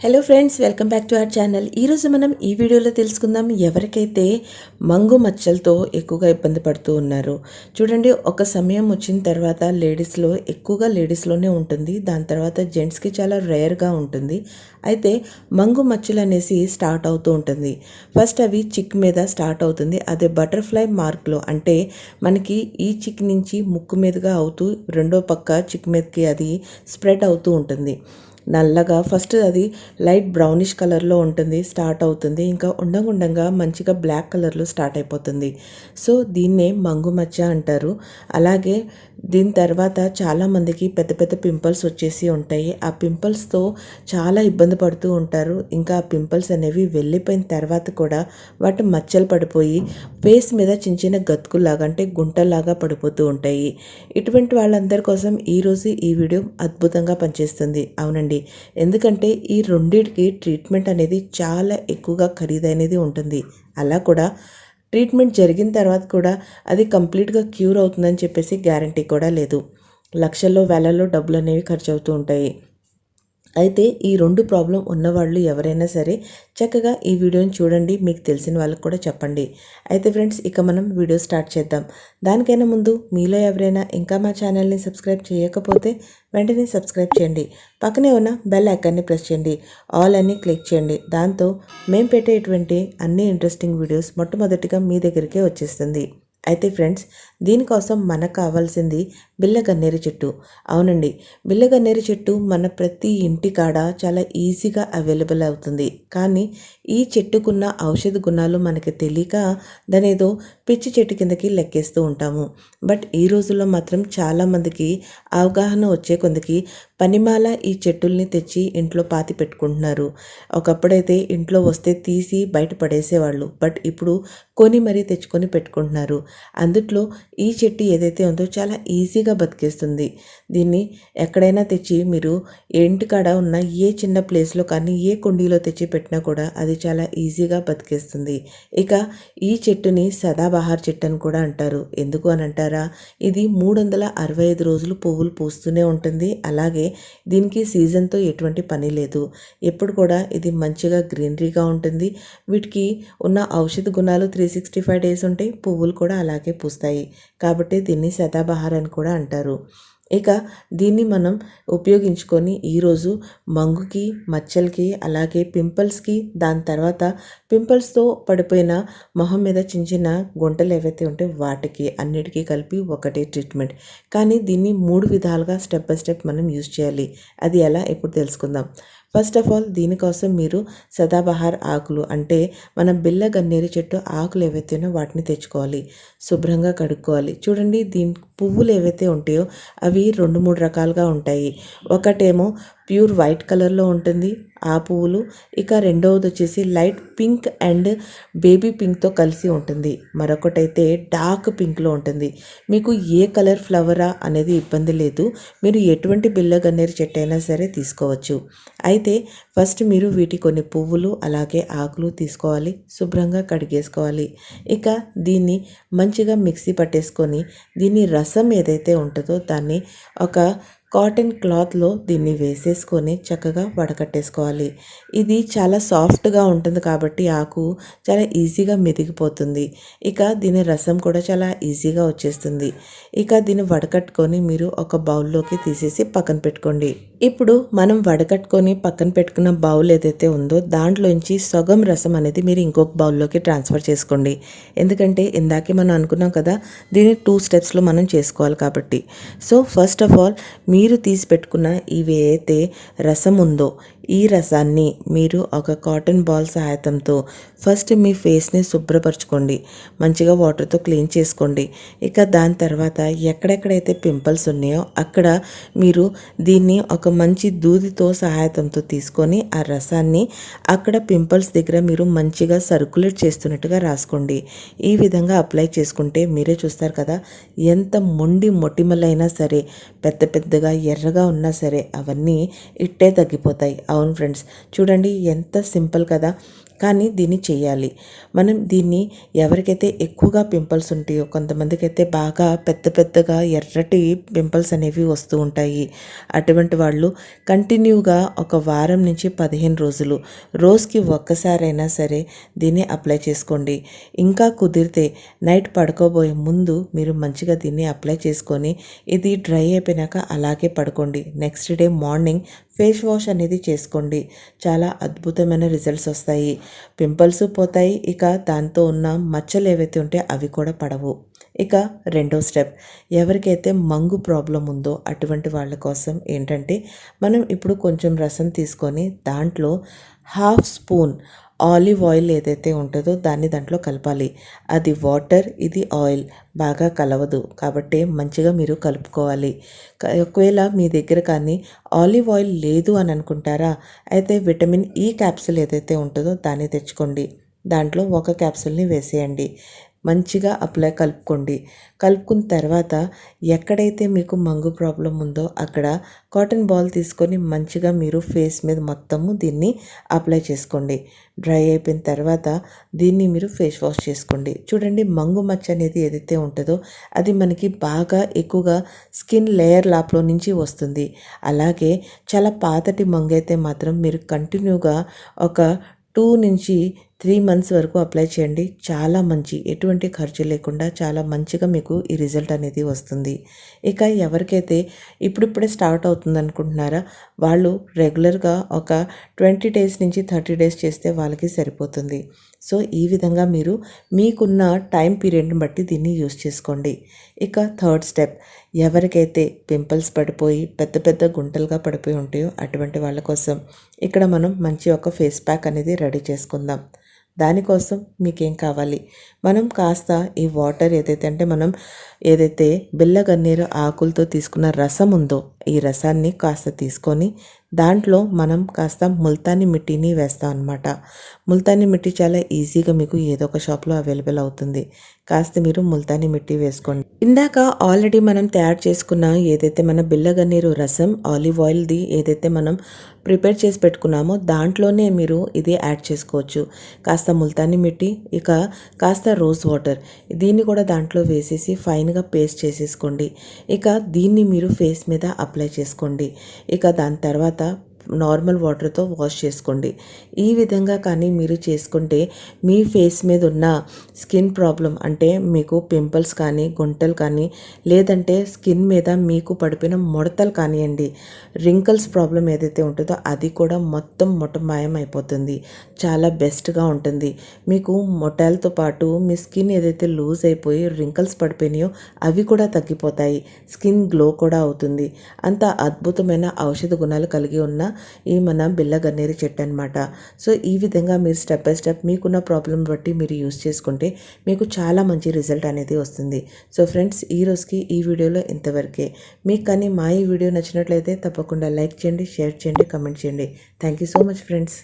Hello friends welcome back to our channel ఈరోజు మనం ఈ వీడియోలో తెలుసుకుందాం ఎవరికైతే మంగు మచ్చలతో ఎక్కువగా ఇబ్బంది పడుతూ ఉన్నారు. చూడండి ఒక సమయం వచ్చిన తర్వాత లేడీస్లో ఎక్కువగా లేడీస్లోనే ఉంటుంది. దాని తర్వాత జెంట్స్కి చాలా రేర్గా ఉంటుంది. అయితే మంగు మచ్చలు అనేసి స్టార్ట్ అవుతూ ఉంటుంది. ఫస్ట్ అవి చిక్ మీద స్టార్ట్ అవుతుంది. అదే బటర్ఫ్లై మార్క్లో అంటే మనకి ఈ చిక్ నుంచి ముక్కు మీదుగా అవుతూ రెండో పక్క చిక్ మీదకి అది స్ప్రెడ్ అవుతూ ఉంటుంది. నల్లగా ఫస్ట్ అది లైట్ బ్రౌనిష్ కలర్లో ఉంటుంది స్టార్ట్ అవుతుంది. ఇంకా ఉండగుండంగా మంచిగా బ్లాక్ కలర్లో స్టార్ట్ అయిపోతుంది. సో దీన్నే మంగు మచ్చ అంటారు. అలాగే దీని తర్వాత చాలామందికి పెద్ద పెద్ద పింపుల్స్ వచ్చేసి ఉంటాయి. ఆ పింపుల్స్తో చాలా ఇబ్బంది పడుతూ ఉంటారు. ఇంకా ఆ పింపుల్స్ అనేవి వెళ్ళిపోయిన తర్వాత కూడా వాటి మచ్చలు పడిపోయి ఫేస్ మీద చిన్న చిన్న గతుకులాగా అంటే గుంటలాగా పడిపోతూ ఉంటాయి. ఇటువంటి వాళ్ళందరి కోసం ఈరోజు ఈ వీడియో అద్భుతంగా పనిచేస్తుంది. అవునండి. ఎందుకంటే ఈ రెండింటికి ట్రీట్మెంట్ అనేది చాలా ఎక్కువగా ఖరీదైనది ఉంటుంది. అలా కూడా ట్రీట్మెంట్ జరిగిన తర్వాత కూడా అది కంప్లీట్గా క్యూర్ అవుతుందని చెప్పేసి గ్యారంటీ కూడా లేదు. లక్షల్లో వేలల్లో డబ్బులు అనేవి ఖర్చు అవుతూ ఉంటాయి. అయితే ఈ రెండు ప్రాబ్లం ఉన్నవాళ్ళు ఎవరైనా సరే చక్కగా ఈ వీడియోని చూడండి మీకు తెలిసిన వాళ్ళకి కూడా చెప్పండి. అయితే ఫ్రెండ్స్ ఇక మనం వీడియో స్టార్ట్ చేద్దాం. దానికైనా ముందు మీలో ఎవరైనా ఇంకా మా ఛానల్ని సబ్స్క్రైబ్ చేయకపోతే వెంటనే సబ్స్క్రైబ్ చేయండి. పక్కనే ఉన్న బెల్ ఐకాన్ని ప్రెస్ చేయండి. ఆల్ అని క్లిక్ చేయండి. దాంతో మేము పెట్టేటువంటి అన్ని ఇంట్రెస్టింగ్ వీడియోస్ మొట్టమొదటిగా మీ దగ్గరికే వచ్చేస్తుంది. అయితే ఫ్రెండ్స్ దీనికోసం మనకు కావాల్సింది బిల్లగన్నేరు చెట్టు. అవునండి బిల్లగన్నేరు చెట్టు మన ప్రతి ఇంటి కాడ చాలా ఈజీగా అవైలబుల్ అవుతుంది. కానీ ఈ చెట్టుకున్న ఔషధ గుణాలు మనకి తెలియక దాని ఏదో పిచ్చి చెట్టు కిందకి లెక్కేస్తూ ఉంటాము. బట్ ఈ రోజుల్లో మాత్రం చాలామందికి అవగాహన వచ్చే కొందకి పనిమాల ఈ చెట్టుల్ని తెచ్చి ఇంట్లో పాతి పెట్టుకుంటున్నారు. ఒకప్పుడైతే ఇంట్లో వస్తే తీసి బయట పడేసేవాళ్ళు బట్ ఇప్పుడు కొని మరీ తెచ్చుకొని పెట్టుకుంటున్నారు. అందుట్లో ఈ చెట్టు ఏదైతే ఉందో చాలా ఈజీగా బతికేస్తుంది. దీన్ని ఎక్కడైనా తెచ్చి మీరు ఇంటికాడ ఉన్న ఏ చిన్న ప్లేస్లో కానీ ఏ కుండీలో తెచ్చి పెట్టినా కూడా అది చాలా ఈజీగా బతికేస్తుంది. ఇక ఈ చెట్టుని సదాబహార్ చెట్టు అని కూడా అంటారు. ఎందుకు అని అంటారా? ఇది మూడు వందల అరవై ఐదు రోజులు పువ్వులు పూస్తూనే ఉంటుంది. అలాగే దీనికి సీజన్తో ఎటువంటి పని లేదు. ఎప్పుడు కూడా ఇది మంచిగా గ్రీనరీగా ఉంటుంది. వీటికి ఉన్న ఔషధ గుణాలు త్రీ సిక్స్టీ ఫైవ్ డేస్ ఉంటాయి. పువ్వులు కూడా అలాగే పూస్తాయి. కాబట్టి దీన్ని సదాబహార్ అని కూడా అంటారు. ఇక దీన్ని మనం ఉపయోగించుకొని ఈరోజు మంగుకి మచ్చలకి అలాగే పింపుల్స్కి దాని తర్వాత పింపుల్స్తో పడిపోయిన మొహం మీద చిన్న చిన్న గుంటలు ఏవైతే ఉంటే వాటికి అన్నిటికీ కలిపి ఒకటే ట్రీట్మెంట్. కానీ దీన్ని మూడు విధాలుగా స్టెప్ బై స్టెప్ మనం యూజ్ చేయాలి. అది ఎలా ఇప్పుడు తెలుసుకుందాం. ఫస్ట్ ఆఫ్ ఆల్ దీనికోసం మీరు సదాబహార్ ఆకులు అంటే మన బిల్ల గన్నేరు చెట్టు ఆకులు ఏవైతేనో వాటిని తెచ్చుకోవాలి. శుభ్రంగా కడుక్కోవాలి. చూడండి దీని పువ్వులు ఏవైతే ఉంటాయో అవి రెండు మూడు రకాలుగా ఉంటాయి. ఒకటేమో ప్యూర్ వైట్ కలర్లో ఉంటుంది. ఆ పువ్వులు ఇక రెండవది వచ్చేసి లైట్ పింక్ అండ్ బేబీ పింక్తో కలిసి ఉంటుంది. మరొకటైతే డార్క్ పింక్లో ఉంటుంది. మీకు ఏ కలర్ ఫ్లవరా అనేది ఇబ్బంది లేదు. మీరు ఎటువంటి బిల్ల గన్నేరు చెట్టు అయినా సరే తీసుకోవచ్చు. అయితే ఫస్ట్ మీరు వీటి కొన్ని పువ్వులు అలాగే ఆకులు తీసుకోవాలి. శుభ్రంగా కడిగేసుకోవాలి. ఇక దీన్ని మంచిగా మిక్సీ పట్టేసుకొని దీని రసం ఏదైతే ఉంటుందో దాన్ని ఒక కాటన్ క్లాత్లో దీన్ని వేసేసుకొని చక్కగా వడకట్టేసుకోవాలి. ఇది చాలా సాఫ్ట్గా ఉంటుంది కాబట్టి ఆకు చాలా ఈజీగా మెదిగిపోతుంది. ఇక దీని రసం కూడా చాలా ఈజీగా వచ్చేస్తుంది. ఇక దీన్ని వడకట్టుకొని మీరు ఒక బౌల్లోకి తీసేసి పక్కన పెట్టుకోండి. ఇప్పుడు మనం వడకట్టుకొని పక్కన పెట్టుకున్న బౌల్ ఏదైతే ఉందో దాంట్లోంచి సగం రసం అనేది మీరు ఇంకొక బౌల్లోకి ట్రాన్స్ఫర్ చేసుకోండి. ఎందుకంటే ఇందాకే మనం అనుకున్నాం కదా దీన్ని టూ స్టెప్స్లో మనం చేసుకోవాలి కాబట్టి. సో ఫస్ట్ ఆఫ్ ఆల్ మీ మీరు తీసి పెట్టుకున్న ఇవి అయితే రసం ఉందో ఈ రసాన్ని మీరు ఒక కాటన్ బాల్ సహాయతంతో ఫస్ట్ మీ ఫేస్ని శుభ్రపరచుకోండి. మంచిగా వాటర్తో క్లీన్ చేసుకోండి. ఇక దాని తర్వాత ఎక్కడెక్కడైతే పింపుల్స్ ఉన్నాయో అక్కడ మీరు దీన్ని ఒక మంచి దూదితో సహాయతంతో తీసుకొని ఆ రసాన్ని అక్కడ పింపుల్స్ దగ్గర మీరు మంచిగా సర్క్యులేట్ చేస్తున్నట్టుగా రాసుకోండి. ఈ విధంగా అప్లై చేసుకుంటే మీరే చూస్తారు కదా ఎంత మొండి మొటిమలైనా సరే పెద్ద పెద్దగా ఎర్రగా ఉన్నా సరే అవన్నీ ఇట్టే తగ్గిపోతాయి. అవును ఫ్రెండ్స్. చూడండి ఎంత సింపుల్ కదా. కానీ దీన్ని చేయాలి. మనం దీన్ని ఎవరికైతే ఎక్కువగా పింపుల్స్ ఉంటాయో కొంతమందికి అయితే బాగా పెద్ద పెద్దగా ఎర్రటి పింపుల్స్ అనేవి వస్తూ ఉంటాయి. అటువంటి వాళ్ళు కంటిన్యూగా ఒక వారం నుంచి పదిహేను రోజులు రోజుకి ఒక్కసారైనా సరే దీన్ని అప్లై చేసుకోండి. ఇంకా కుదిరితే నైట్ పడుకోబోయే ముందు మీరు మంచిగా దీన్ని అప్లై చేసుకొని ఇది డ్రై అయిపోయినాక అలాగే పడుకోండి. Next day morning face wash అనేది చేసుకోండి. చాలా అద్భుతమైన రిజల్ట్స్ వస్తాయి. పింపుల్స్ పోతాయి. ఇక దాంతో ఉన్న మచ్చలు ఏవైతే ఉంటే అవి కూడా పడవు. ఇక రెండో స్టెప్. ఎవరికైతే మంగు ప్రాబ్లం ఉందో అటువంటి వాళ్ళ కోసం ఏంటంటే మనం ఇప్పుడు కొంచెం రసం తీసుకొని దాంట్లో హాఫ్ స్పూన్ ఆలివ్ ఆయిల్ ఏదైతే ఉంటుందో దాన్ని దాంట్లో కలపాలి. అది వాటర్ ఇది ఆయిల్. బాగా కలవదు. కాబట్టి మంచిగా మీరు కలుపుకోవాలి. ఒకవేళ మీ దగ్గర కానీ ఆలివ్ ఆయిల్ లేదు అని అనుకుంటారా అయితే విటమిన్ ఈ క్యాప్సిల్ ఏదైతే ఉంటుందో దాన్ని తెచ్చుకోండి. దాంట్లో ఒక క్యాప్సిల్ని వేసేయండి. మంచిగా అప్లై కలుపుకోండి. కలుపుకున్న తర్వాత ఎక్కడైతే మీకు మంగు ప్రాబ్లం ఉందో అక్కడ కాటన్ బాల్ తీసుకొని మంచిగా మీరు ఫేస్ మీద మొత్తము దీన్ని అప్లై చేసుకోండి. డ్రై అయిపోయిన తర్వాత దీన్ని మీరు ఫేస్ వాష్ చేసుకోండి. చూడండి మంగు మచ్చ అనేది ఏదైతే ఉంటుందో అది మనకి బాగా ఎక్కువగా స్కిన్ లేయర్ లాప్లో నుంచి వస్తుంది. అలాగే చాలా పాతటి మంగు అయితే మాత్రం మీరు కంటిన్యూగా ఒక టూ నుంచి త్రీ మంత్స్ వరకు అప్లై చేయండి. చాలా మంచి ఎటువంటి ఖర్చు లేకుండా చాలా మంచిగా మీకు ఈ రిజల్ట్ అనేది వస్తుంది. ఇక ఎవరికైతే ఇప్పుడిప్పుడే స్టార్ట్ అవుతుంది అనుకుంటున్నారా వాళ్ళు రెగ్యులర్గా ఒక ట్వంటీ డేస్ నుంచి థర్టీ డేస్ చేస్తే వాళ్ళకి సరిపోతుంది. సో ఈ విధంగా మీరు మీకున్న టైం పీరియడ్ని బట్టి దీన్ని యూస్ చేసుకోండి. ఇక థర్డ్ స్టెప్ ఎవరికైతే పింపుల్స్ పడిపోయి పెద్ద పెద్ద గుంటలుగా పడిపోయి ఉంటాయో అటువంటి వాళ్ళ కోసం ఇక్కడ మనం మంచి ఒక ఫేస్ ప్యాక్ అనేది రెడీ చేసుకుందాం. దానికోసం మీకేం కావాలి? మనం కాస్త ఈ వాటర్ ఏదైతే అంటే మనం ఏదైతే బిల్ల గన్నేరు ఆకులతో తీసుకున్న రసం ఉందో ఈ రసాన్ని కాస్త తీసుకొని దాంట్లో మనం కాస్త ముల్తాని మిట్టిని వేస్తాం అనమాట ముల్తాని మిట్టి చాలా ఈజీగా మీకు ఏదో ఒక షాప్లో అవైలబుల్ అవుతుంది. కాస్త మీరు ముల్తాని మిట్టి వేసుకోండి. ఇందాక ఆల్రెడీ మనం తయారు చేసుకున్న ఏదైతే మన బిల్లగన్నీరు రసం ఆలివ్ ఆయిల్ది ఏదైతే మనం ప్రిపేర్ చేసి పెట్టుకున్నామో దాంట్లోనే మీరు ఇది యాడ్ చేసుకోవచ్చు. కాస్త ముల్తాని మిట్టి ఇక కాస్త రోజ్ వాటర్. దీన్ని కూడా దాంట్లో వేసేసి ఫైన్గా పేస్ట్ చేసేసుకోండి. ఇక దీన్ని మీరు ఫేస్ మీద అప్లై చేసుకోండి. ఇక దాని తర్వాత grata నార్మల్ వాటర్తో వాష్ చేసుకోండి. ఈ విధంగా కానీ మీరు చేసుకుంటే మీ ఫేస్ మీద ఉన్న స్కిన్ ప్రాబ్లం అంటే మీకు పింపుల్స్ కానీ గుంటలు కానీ లేదంటే స్కిన్ మీద మీకు పడిపోయిన ముడతలు కానివ్వండి రింకల్స్ ప్రాబ్లం ఏదైతే ఉంటుందో అది కూడా మొత్తం మొటమాయం అయిపోతుంది. చాలా బెస్ట్గా ఉంటుంది. మీకు మొటాలతో పాటు మీ స్కిన్ ఏదైతే లూజ్ అయిపోయి రింకల్స్ పడిపోయినాయో అవి కూడా తగ్గిపోతాయి. స్కిన్ గ్లో కూడా అవుతుంది. అంత అద్భుతమైన ఔషధ గుణాలు కలిగి ఉన్న ఈ మన బిల్ల గన్నేరు చెట్టు అనమాట సో ఈ విధంగా మీరు స్టెప్ బై స్టెప్ మీకున్న ప్రాబ్లం బట్టి మీరు యూస్ చేసుకుంటే మీకు చాలా మంచి రిజల్ట్ అనేది వస్తుంది. సో ఫ్రెండ్స్ ఈ రోజుకి ఈ వీడియోలో ఇంతవరకే. మీకు కానీ మా ఈ వీడియో నచ్చినట్లయితే తప్పకుండా లైక్ చేయండి షేర్ చేయండి కమెంట్ చేయండి. Thank you so much friends